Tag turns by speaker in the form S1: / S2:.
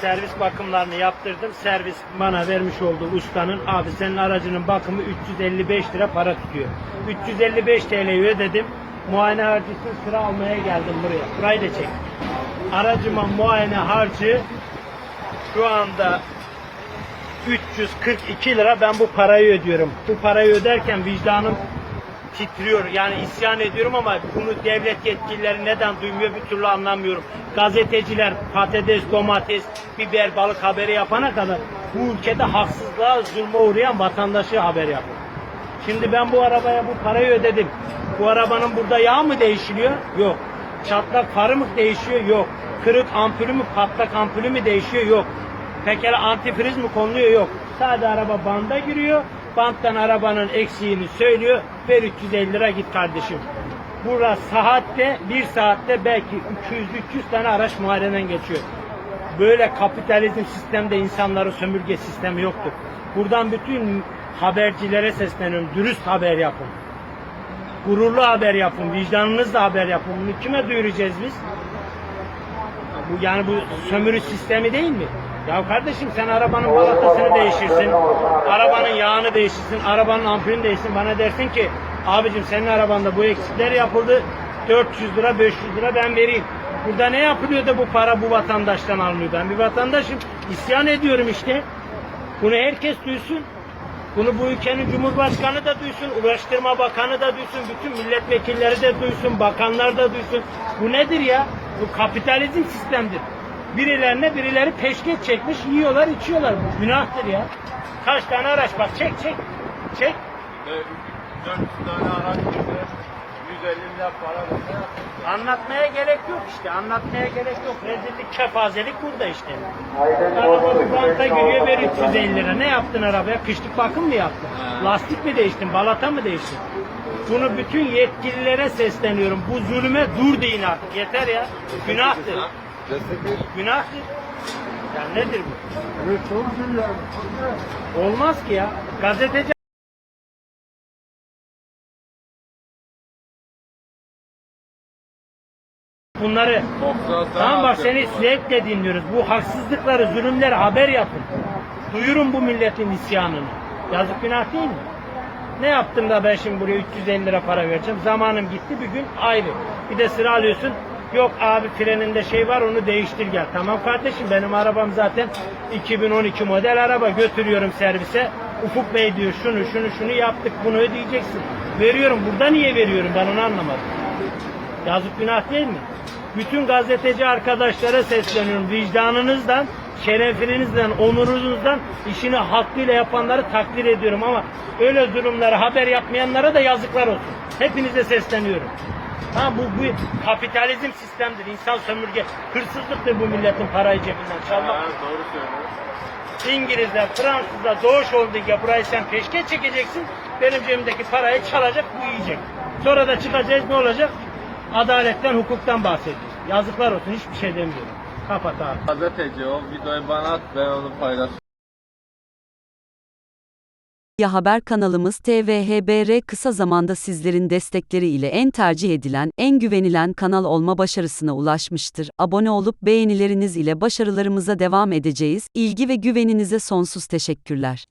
S1: Servis bakımlarını yaptırdım. Servis bana vermiş olduğu ustanın abi senin aracının bakımı 355 lira para tutuyor. 355 TL'yi ödedim. Muayene harcı sıra almaya geldim buraya. Burayı da çek. Aracıma muayene harcı şu anda 342 lira ben bu parayı ödüyorum. Bu parayı öderken vicdanım titriyor. Yani isyan ediyorum ama bunu devlet yetkilileri neden duymuyor bir türlü anlamıyorum. Gazeteciler patates, domates, biber, balık haberi yapana kadar bu ülkede haksızlığa, zulme uğrayan vatandaşı haber yapıyor. Şimdi ben bu arabaya bu parayı ödedim. Bu arabanın burada yağ mı değişiliyor? Yok. Çatlak farı mı değişiyor? Yok. Kırık ampulü mü, patlak ampulü mü değişiyor? Yok. Pekala antifriz mi konuluyor? Yok. Sadece araba banda giriyor. Banttan arabanın eksiğini söylüyor. Ver 350 lira git kardeşim. Burada saatte, bir saatte belki 200-300 tane araç muayeneden geçiyor. Böyle kapitalizm sistemde insanların sömürge sistemi yoktur. Buradan bütün habercilere sesleniyorum. Dürüst haber yapın. Gururlu haber yapın. Vicdanınızla haber yapın. Bunu kime duyuracağız biz? Bu yani bu sömürü sistemi değil mi? Ya kardeşim sen arabanın balatasını değişirsin, arabanın yağını değiştirsin, arabanın ampulünü değiştirsin. Bana dersin ki abicim senin arabanda bu eksikler yapıldı, 400 lira 500 lira ben vereyim. Burada ne yapılıyor da bu para bu vatandaştan alınıyor? Ben bir vatandaşım, isyan ediyorum işte. Bunu herkes duysun. Bunu bu ülkenin Cumhurbaşkanı da duysun, Ulaştırma Bakanı da duysun, bütün milletvekilleri de duysun, bakanlar da duysun. Bu nedir ya? Bu kapitalizm sistemdir. Birilerine birileri peşkeş çekmiş, yiyorlar, içiyorlar. Günahtır ya. Kaç tane araç bak, çek çek. Çek.
S2: 400 tane araç girdi. 150 milyar para verdi.
S1: Anlatmaya gerek yok işte. Anlatmaya gerek yok. Rezillik, kefazelik burada işte. Araba bu banka giriyor ver 350 lira. Ne yaptın arabaya? Kışlık bakım mı yaptın? Lastik mi değiştin? Balata mı değiştin? Bunu bütün yetkililere sesleniyorum. Bu zulüme dur deyin artık. Yeter ya. Günahtır. Günahtır. Ya nedir bu? Olmaz ki ya. Gazeteci bunları Tamam bak seni zevkle dinliyoruz. Bu haksızlıkları, zulümleri haber yapın. Duyurun bu milletin isyanını. Yazık günah değil mi? Ne yaptım da ben şimdi buraya 350 lira para vereceğim. Zamanım gitti bir gün ayrı. Bir de sıra alıyorsun. Yok abi freninde şey var onu değiştir gel. Tamam kardeşim benim arabam zaten 2012 model araba götürüyorum servise. Ufuk Bey diyor şunu şunu şunu yaptık bunu ödeyeceksin. Veriyorum burada niye veriyorum ben onu anlamadım. Yazık günah değil mi? Bütün gazeteci arkadaşlara sesleniyorum. Vicdanınızdan, şerefinizden, onurunuzdan işini hakkıyla yapanları takdir ediyorum ama öyle durumları haber yapmayanlara da yazıklar olsun. Hepinize sesleniyorum. Ha bu, bu kapitalizm sistemdir. İnsan sömürge, hırsızlıktır bu milletin parayı cebinden çalmak.
S2: doğru söylüyorsun.
S1: İngilizler, Fransızlar doğuş gibi burayı sen peşke çekeceksin. Benim cebimdeki parayı çalacak, bu yiyecek. Sonra da çıkacağız ne olacak? Adaletten, hukuktan bahsedeceğiz. Yazıklar olsun hiçbir şey demiyorum. Kapat abi.
S2: Gazeteci o videoyu bana at ben onu paylaşırım.
S3: Ya Haber kanalımız TVHBR kısa zamanda sizlerin destekleri ile en tercih edilen, en güvenilen kanal olma başarısına ulaşmıştır. Abone olup beğenileriniz ile başarılarımıza devam edeceğiz. İlgi ve güveninize sonsuz teşekkürler.